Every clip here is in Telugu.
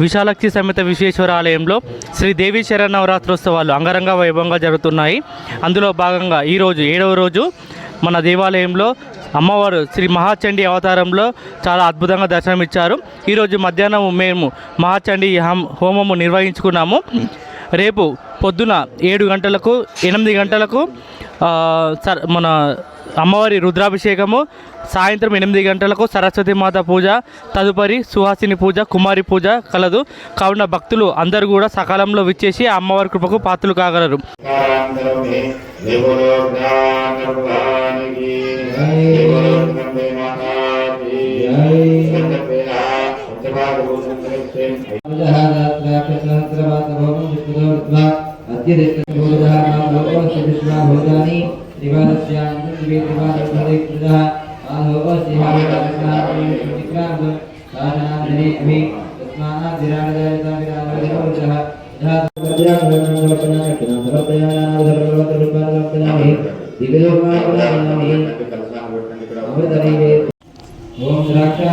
విశాలక్షి సమేత విశ్వేశ్వర ఆలయంలో శ్రీ దేవి శరణవరాత్రోత్సవాలు అంగరంగ వైభవంగా జరుగుతున్నాయి. అందులో భాగంగా ఈరోజు ఏడవ రోజు మన దేవాలయంలో అమ్మవారు శ్రీ మహాచండీ అవతారంలో చాలా అద్భుతంగా దర్శనమిచ్చారు. ఈరోజు మధ్యాహ్నం మేము మహాచండీ హోమము నిర్వహించుకున్నాము. రేపు పొద్దున ఏడు గంటలకు ఎనిమిది గంటలకు మన అమ్మవారి రుద్రాభిషేకము సాయంత్రం ఎనిమిది గంటలకు సరస్వతి మాత పూజ తదుపరి సుహాసిని పూజ కుమారి పూజ కలదు. కావున భక్తులు అందరూ కూడా సకాలంలో విచ్చేసి అమ్మవారి కృపకు పాత్రలు కాగలరు. కారాంతరమే దేవలోకానికి దేవలోకందే మాతాకి సంతపేన సంతపాదభూషంతరక్షే ఓం ద్రాక్షా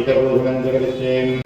ीतभूभुवन् जगदश्येम्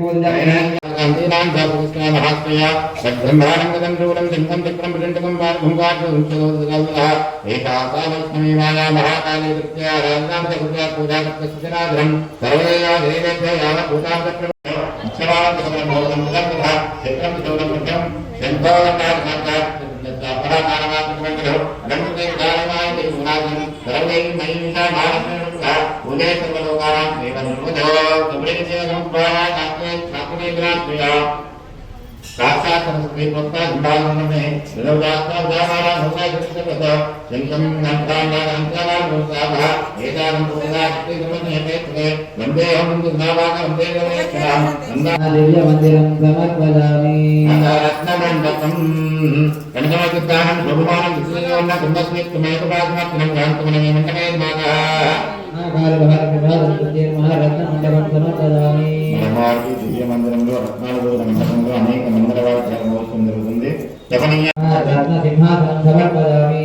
వీడు పూజయామి మహిళాపద్రిపాదకం పూజయామి వీడు పూజయామి నారదయో పద్రిపాదకం పూజయామి ఇలాగ వీడు పూజయామి ఇలాగ పద్రిపాదకం పూజయామి గవేక్షణం నందా దివ్య మందిరం సమర్పయామి రత్నమండపం కనకమతిదానం బహుమానం గాంతమనమే మండమే అమ్మవారికి దివ్య మందిరంలో రత్నాలు మండపంలో అనేక వాక్యాల మహోత్సవం జరుగుతుంది. రత్న సింహాసనం సమర్పయామి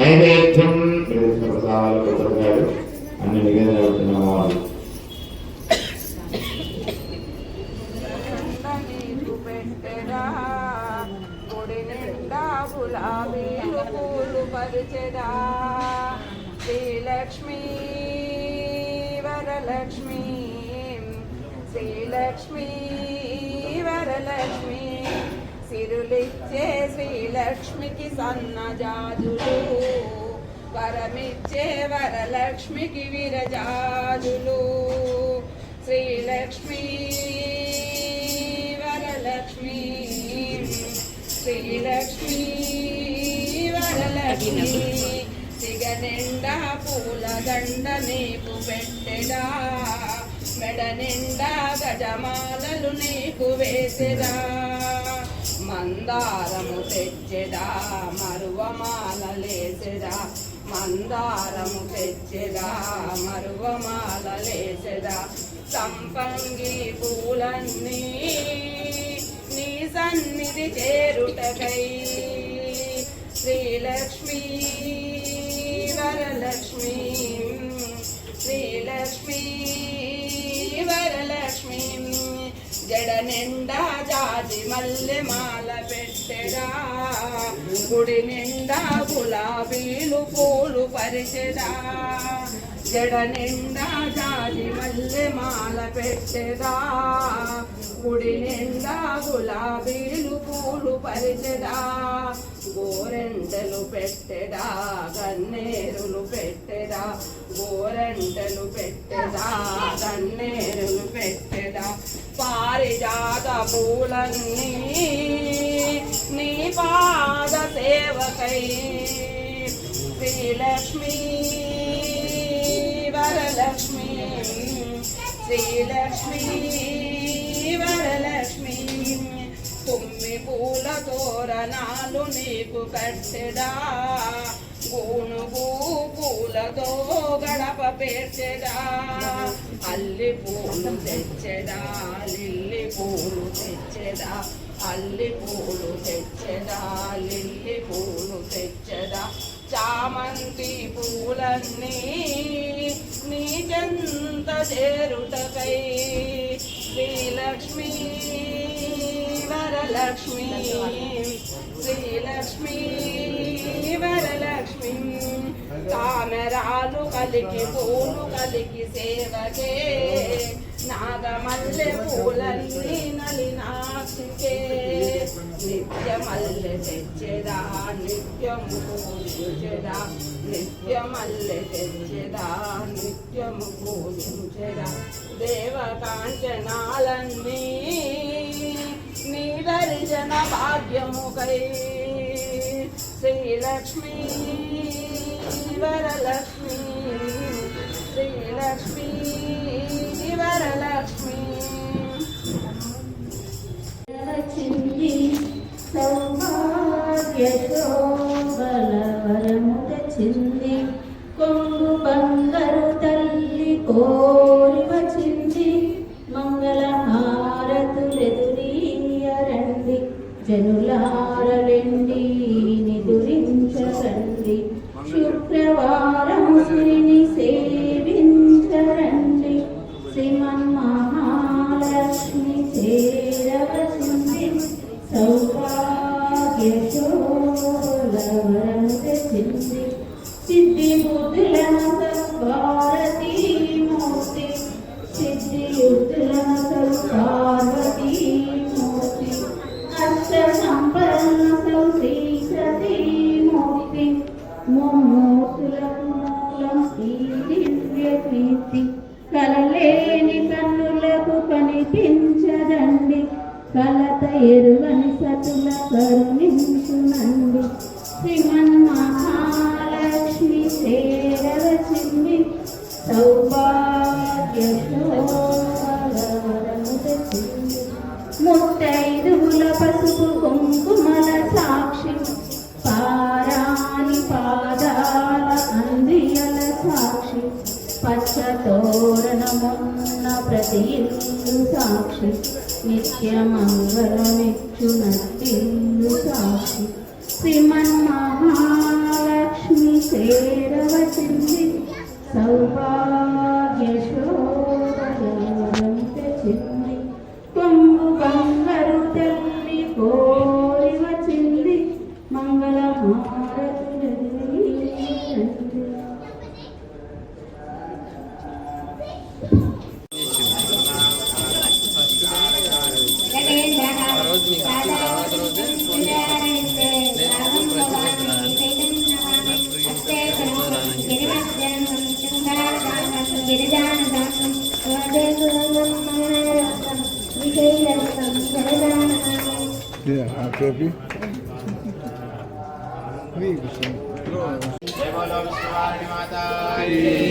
నైవేద్యం నైవేద్యం ప్రసాదాలు కొత్తగారు అన్ని నివేదన వాళ్ళు. పూలు పరిచెడా శ్రీలక్ష్మీ వరలక్ష్మీ శ్రీలక్ష్మీ వరలక్ష్మీ. సిరులిచ్చే శ్రీలక్ష్మికి సన్నజాజులు వరమిచ్చే వరలక్ష్మికి విరజాజులు. శ్రీలక్ష్మి వరలక్ష్మి శ్రీలక్ష్మి వరలక్ష్మి. సిగనిండా పూల దండ నీకు పెట్టెడా మెడ నిండా గజమాలలు నీకు వేసెదా. మందారము తెచ్చెదా మరువమాలలేసెదా? మందారము తెచ్చెదా మరువమాలలేసెదా? సంపంగి పూలన్నీ నీ సన్నిధి చేరుటకై. శ్రీలక్ష్మీ వరలక్ష్మి శ్రీలక్ష్మి వరలక్ష్మి. జడ నిండా జాజి మల్లె మాల పెట్టెడా గుడి నిండా గులాబీలు పూలు పరిచెడా జడ నిండా జాజి మల్లె మాల పెట్టెదా గుడి నిండా గులాబీలు పూలు పరిచెదా గోరెంటలు పెట్టెదా గన్నేరులు పెట్టెదా గోరెంటలు పెట్టెదా గన్నేరులు పెట్టెదా పారిజాత పూలన్నీ నీ పాద సేవకై శ్రీలక్ష్మి వరలక్ష్మి శ్రీలక్ష్మి వరలక్ష్మి. కుమ్మి పూల తోరణాలు నీకు కట్టెడా గూనుగు పూలతో గడప పేర్చెడా అల్లి పూలు తెచ్చెడా లిల్లి పూలు తెచ్చెడా అల్లి పూలు తెచ్చెడా లిల్లి పూలు తెచ్చెడా చామంతి పూలన్నీ నీ చెంత చేరుటకై శ్రీలక్ష్మీ? వరలక్ష్మి శ్రీలక్ష్మి వరలక్ష్మి. తామరాలు కలిగి పూలు కలిగి సేవకే నాగమల్లె పూలన్నీ నలినాక్షికే నిత్యమల్లె తెచ్చెదా నిత్యము పూజించెదా నిత్యమల్లె తెచ్చెదా నిత్యము పూజించెదా. దేవకాంచనాలన్నీ కాంచనాలన్నీ నీ దర్శన భాగ్యముకై శ్రీలక్ష్మి వరలక్ష్మి కలత ఎరుగని సతుల కరుణించునండి శ్రీమన్మహాలక్ష్మి చేరవచింది సౌభాగ్య శోభలవరము పసుపు కుంకుమల సాక్షి పారాని పాదాల అందియల సాక్షి పచ్చ తోరణమున్న ప్రతి సాక్షి. నిత్యమంగళమిచ్చునట్టిల్లు Yeah, I'll help you. जय बोलो विश्ववाणी माता की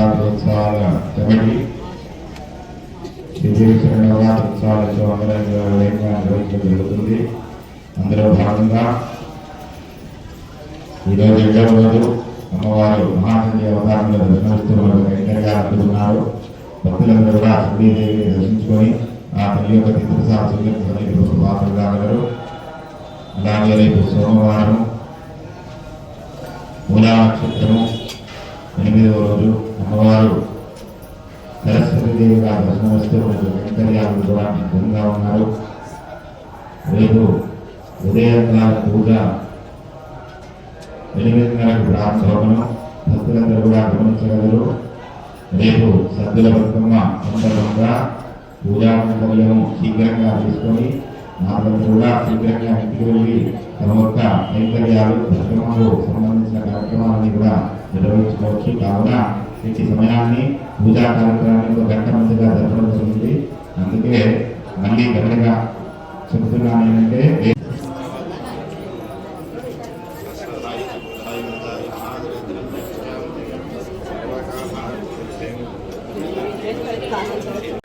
శరణవరాత్రోత్సవాల కమిటీ శ్రీ దేవి శరణవరాత్రోత్సవాలతో అంగరంగ నిర్వహించడం జరుగుతుంది. అందులో భాగంగా ఈరోజు ఏడవ రోజు అమ్మవారు మహాశక్తి అవతారంలో దర్శనమిస్తున్న వెంకటగా అందుకున్నారు భక్తులందరూ కూడా శ్రీదేవిని దర్శించుకొని ఆ తల్లి యొక్క తీర్థసాక్షులకు సన్నిధికి పాత్రలు కాగలరు అలాగే రేపు సోమవారం మూలా నక్షత్రము ఎనిమిదవ రోజు అమ్మవారు సరస్వతి దేవిగా దర్శనమిస్తూ వెంకర్యాలు కూడా సిద్ధంగా ఉన్నారు. రేపు ఉదయంకాల పూజ ఎనిమిదిన్నరకు ప్రారంభమను భక్తులందరూ కూడా గమనించగలరు. రేపు సద్దుల బతుకమ్మ సందర్భంగా పూజా మండలము శీఘ్రంగా తీసుకొని నాలుగు కూడా శీఘ్రంగా ఇంటికి వెళ్ళి తమ యొక్క కైంకర్యాలు బతుకమ్మకు సంబంధించిన కార్యక్రమాలని కూడా నిర్వహించుకోవచ్చు కావున ఇచ్చి సమయాన్ని పూజా కార్యక్రమానికి ఒక గంట ముందుగా జరపడం జరిగింది అందుకే మళ్ళీ గట్టిగా చెబుతున్నాను ఏంటంటే శ్రీమన్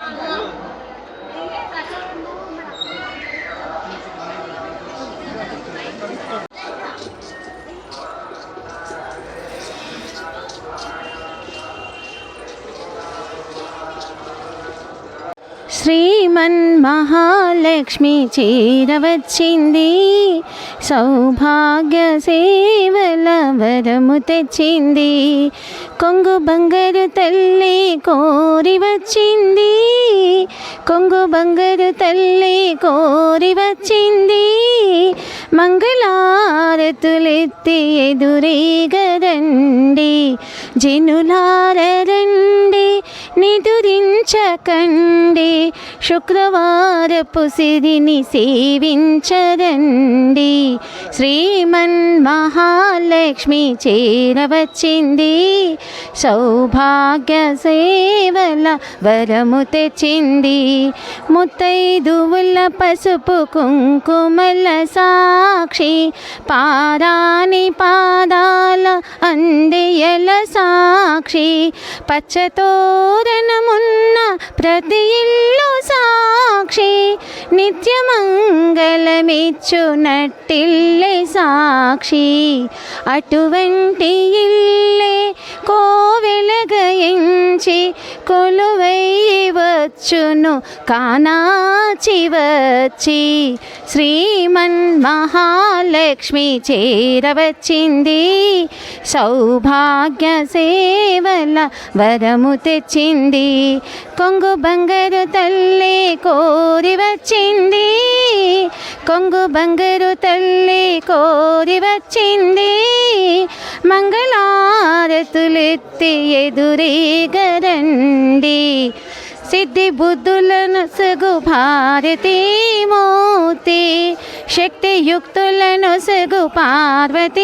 మహాలక్ష్మి చేరవచ్చింది సౌభాగ్య సేవల వరము తెచ్చింది కొంగు బంగారు తల్లి కోరి వచ్చింది కొంగు బంగారు తల్లి కోరి వచ్చింది మంగళారతులెత్తి ఎదురేగరండి జనులారండి నిదురించకండి. శుక్రవారపు సిరిని సేవించరండి శ్రీమన్ మహాలక్ష్మి చేరవచ్చింది సౌభాగ్య సేవల వరము తెచ్చింది. ముత్తైదువుల పసుపు కుంకుమల సాక్షి పారాని పాదాల అందెయల సాక్షి. పచ్చతోరణమున్న ప్రతి ఇల్లు సాక్షి. నిత్యమంగళమిచ్చు నట్టిల్లే సాక్షి. అటువంటి ఇల్లే కోవెలగయించి కొలువై వచ్చును కానాచి వచ్చి శ్రీమన్మా మహాలక్ష్మి చేరవచ్చింది. సౌభాగ్య సేవల వరము తెచ్చింది. కొంగు బంగారు తల్లి కోరి వచ్చింది. కొంగు బంగారు తల్లి కోరి వచ్చింది. మంగళారతులెత్తి ఎదురేగరండి. సిద్ధి బుద్ధులను సగు భారతీమూర్తి శక్తియుక్తులను సగు పార్వతీమూర్తి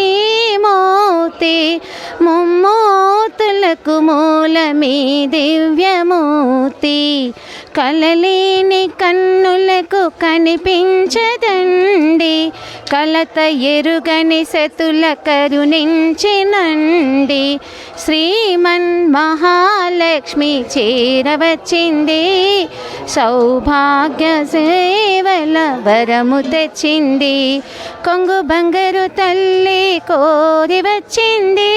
ముమ్మూర్తులకు మూలమీ దివ్యమూర్తి కలలేని కన్నులకు కనిపించదండి కలత ఎరుగని సతుల కరుణించినండి శ్రీమన్ మహాలక్ష్మి చేరవచ్చింది సౌభాగ్య సేవల వరము తెచ్చింది కొంగు బంగారు తల్లి కోరి వచ్చింది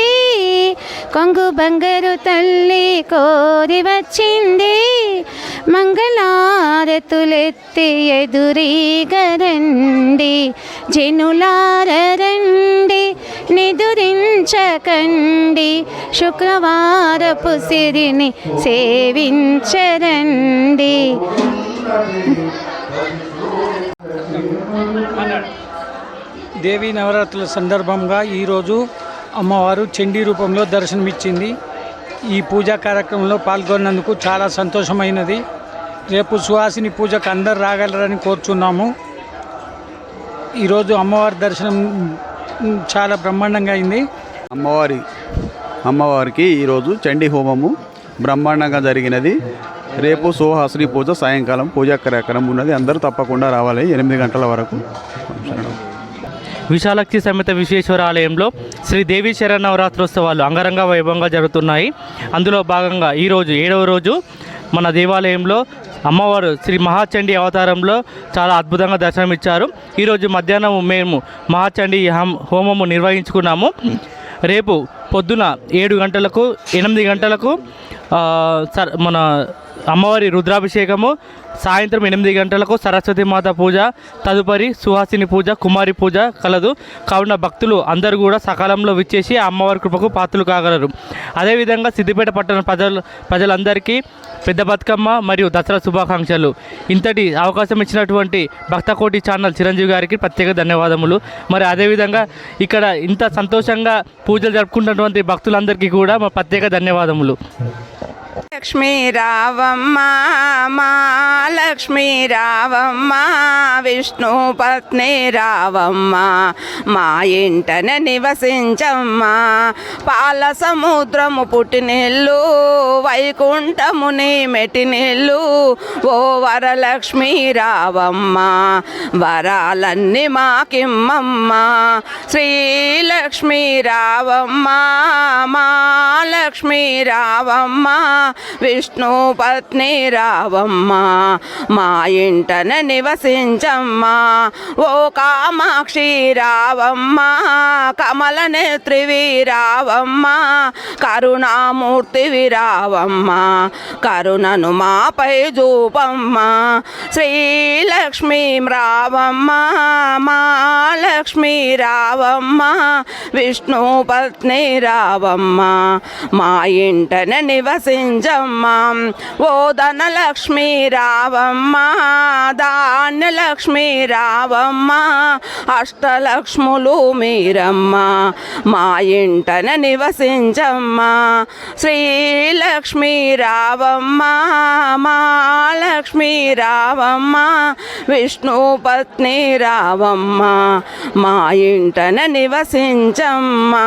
కొంగు బంగారు తల్లి కోరి వచ్చింది మంగళారతులెత్తి ఎదురీగరండి జనులారండి నిదురించకండి శుక్రవారపు సిరిని సేవించరండి. దేవీ నవరాత్రుల సందర్భంగా ఈరోజు అమ్మవారు చండీ రూపంలో దర్శనమిచ్చింది. ఈ పూజా కార్యక్రమంలో పాల్గొన్నందుకు చాలా సంతోషమైనది. రేపు సుహాసిని పూజకు అందరు రాగలరని కోరుచున్నాము. ఈరోజు అమ్మవారి దర్శనం చాలా బ్రహ్మాండంగా అయింది. అమ్మవారి అమ్మవారికి ఈరోజు చండీ హోమము బ్రహ్మాండంగా జరిగినది. రేపు సుహాసిని పూజ సాయంకాలం పూజా కార్యక్రమం ఉన్నది. అందరూ తప్పకుండా రావాలి ఎనిమిది గంటల వరకు. విశాలక్షి సమేత విశ్వేశ్వర ఆలయంలో శ్రీ దేవి శరన్నవరాత్రోత్సవాలు అంగరంగ వైభవంగా జరుగుతున్నాయి. అందులో భాగంగా ఈరోజు ఏడవ రోజు మన దేవాలయంలో అమ్మవారు శ్రీ మహాచండీ అవతారంలో చాలా అద్భుతంగా దర్శనమిచ్చారు. ఈరోజు మధ్యాహ్నం మేము మహాచండీ హం- హోమము నిర్వహించుకున్నాము. రేపు పొద్దున ఏడు గంటలకు ఎనిమిది గంటలకు ఆ, మన అమ్మవారి రుద్రాభిషేకము సాయంత్రం ఎనిమిది గంటలకు సరస్వతి మాత పూజ తదుపరి సుహాసిని పూజ కుమారి పూజ కలదు. కావున భక్తులు అందరూ కూడా సకాలంలో విచ్చేసి అమ్మవారి కృపకు పాత్రలు కాగలరు. అదేవిధంగా సిద్దిపేట పట్టణ ప్రజలు ప్రజలందరికీ పెద్ద బతుకమ్మ మరియు దసరా శుభాకాంక్షలు. ఇంతటి అవకాశం ఇచ్చినటువంటి భక్తకోటి ఛానల్ చిరంజీవి గారికి ప్రత్యేక ధన్యవాదములు. మరి అదేవిధంగా ఇక్కడ ఇంత సంతోషంగా పూజలు జరుపుకుంటున్నటువంటి భక్తులందరికీ కూడా మా ప్రత్యేక ధన్యవాదములు. లక్ష్మీ రావమ్మ మా లక్ష్మీ రావమ్మ విష్ణు పత్ని రావమ్మ మా ఇంటన నివసించమ్మా. పాల సముద్రము పుట్టినిల్లు వైకుంఠముని మెటినిల్లు ఓ వరలక్ష్మీ రావమ్మ వరాలన్నీ మాకిమ్మమ్మ. శ్రీలక్ష్మీ రావమ్మ మా లక్ష్మీ రావమ్మ విష్ణు పత్ని రావమ్మ మా ఇంటన నివసించమ్మా. ఓ కామాక్షి రావమ్మ కమల నేత్రివి రావమ్మ కరుణామూర్తివి రావమ్మ కరుణను మాపై చూపమ్మ శ్రీలక్ష్మీ రావమ్మ మా లక్ష్మీ రావమ్మ విష్ణు పత్ని రావమ్మ మా ఇంటన నివసించమ్మ ఓ ధనలక్ష్మి రావమ్మ ధాన్యలక్ష్మి రావమ్మ అష్టలక్ష్ములు మీరమ్మ మా ఇంటన నివసించమ్మ శ్రీలక్ష్మీ రావమ్మ మా రావమ్మ విష్ణుపత్ని రావమ్మ మా ఇంటన నివసించమ్మా.